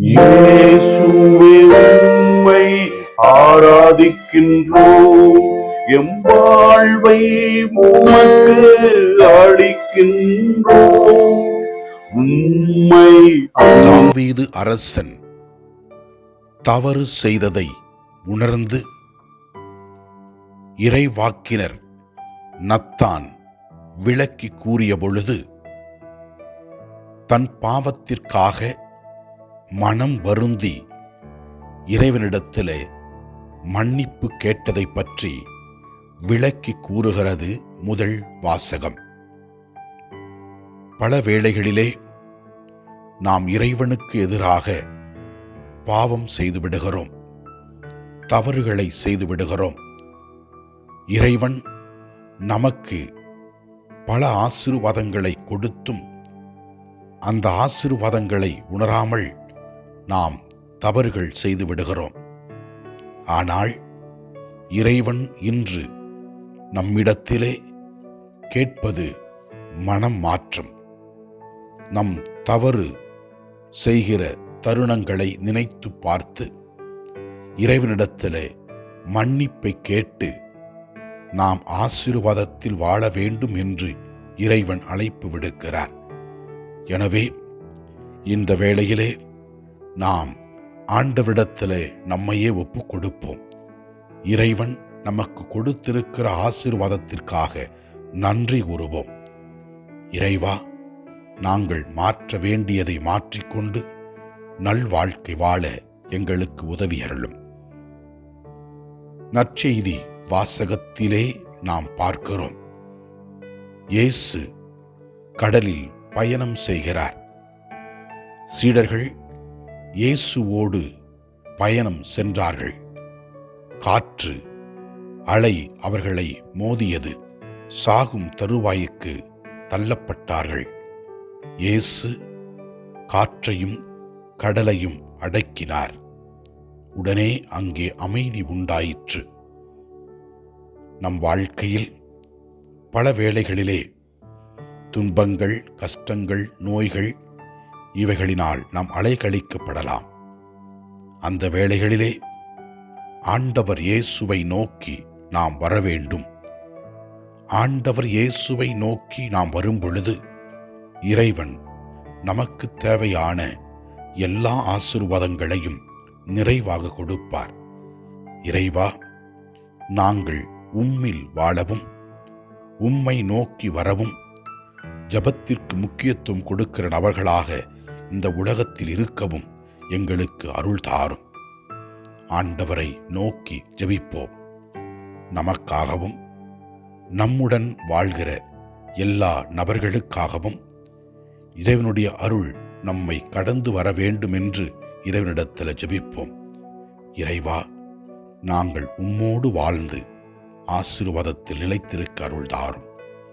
இயேசுவே உம்மை ஆராதிக்கின்றோம். எம் வாழ்வை உமக்கு அளிக்கின்றோம். உம்மை தாவீது அரசன் தவறு செய்ததை உணர்ந்து இறைவாக்கினர் நத்தான் விளக்கி கூறிய பொழுது தன் பாவத்திற்காக மனம் வருந்தி இறைவனிடத்திலே மன்னிப்பு கேட்டதை பற்றி விளக்கி கூறுகிறது முதல் வாசகம். பல வேளைகளிலே நாம் இறைவனுக்கு எதிராக பாவம் செய்து விடுகிறோம் தவறுகளை செய்து விடுகிறோம். இறைவன் நமக்கு பல ஆசிர்வாதங்களை கொடுத்தும் அந்த ஆசிர்வாதங்களை உணராமல் நாம் தவறுகள் செய்து விடுகிறோம். ஆனால் இறைவன் இன்று நம்மிடத்திலே கேட்பது மனம் மாற்றம். நம் தவறு செய்கிற தருணங்களை நினைத்து பார்த்து இறைவனிடத்திலே மன்னிப்பை கேட்டு நாம் ஆசீர்வாதத்தில் வாழ வேண்டும் என்று இறைவன் அழைப்பு விடுக்கிறார். எனவே இந்த வேளையிலே நாம் ஆண்டவிடத்திலே நம்மையே ஒப்பு கொடுப்போம் இறைவன் நமக்கு கொடுத்திருக்கிற ஆசீர்வாதத்திற்காக நன்றி கூறுவோம். இறைவா நாங்கள் மாற்ற வேண்டியதை மாற்றிக்கொண்டு நல்வாழ்க்கை வாழ எங்களுக்கு உதவி அருளும். நற்செய்தி வாசகத்திலே நாம் பார்க்கிறோம். இயேசு கடலில் பயணம் செய்கிறார். சீடர்கள் இயேசுவோடு பயணம் சென்றார்கள். காற்று அலை அவர்களை மோதியது. சாகும் தருவாய்க்கு தள்ளப்பட்டார்கள். இயேசு காற்றையும் கடலையும் அடக்கினார். உடனே அங்கே அமைதி உண்டாயிற்று. நம் வாழ்க்கையில் பல வேளைகளிலே துன்பங்கள் கஷ்டங்கள் நோய்கள் இவைகளினால் நாம் அலைகழிக்கப்படலாம். அந்த வேளைகளிலே ஆண்டவர் இயேசுவை நோக்கி நாம் வர வேண்டும் ஆண்டவர் இயேசுவை நோக்கி நாம் வரும் பொழுது இறைவன் நமக்கு தேவையான எல்லா ஆசீர்வாதங்களையும் நிறைவாக கொடுப்பார். இறைவா நாங்கள் உம்மில் வாழவும் உம்மை நோக்கி வரவும் ஜபத்திற்கு முக்கியத்துவம் கொடுக்கிற நபர்களாக இந்த உலகத்தில் இருக்கவும் எங்களுக்கு அருள் தாரும். ஆண்டவரை நோக்கி ஜெபிப்போம். நமக்காகவும் நம்முடன் வாழ்கிற எல்லா நபர்களுக்காகவும் இறைவனுடைய அருள் நம்மை கடந்து வர வேண்டும் என்று இறைவனிடத்தில் ஜெபிப்போம். இறைவா நாங்கள் உம்மோடு வாழ்ந்து ஆசீர்வாதத்தில் நிலைத்திருக்க அருள் தாரும்.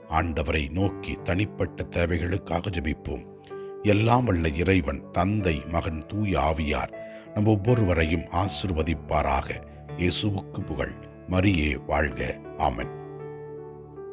ஆண்டவரை நோக்கி தனிப்பட்ட தேவைகளுக்காக ஜெபிப்போம். எல்லாம் வல்ல இறைவன் தந்தை மகன் தூய ஆவியார் நம் ஒவ்வொருவரையும் ஆசிர்வதிப்பாராக. இயேசுவுக்கு புகழ். மரியே வாழ்க. ஆமன்.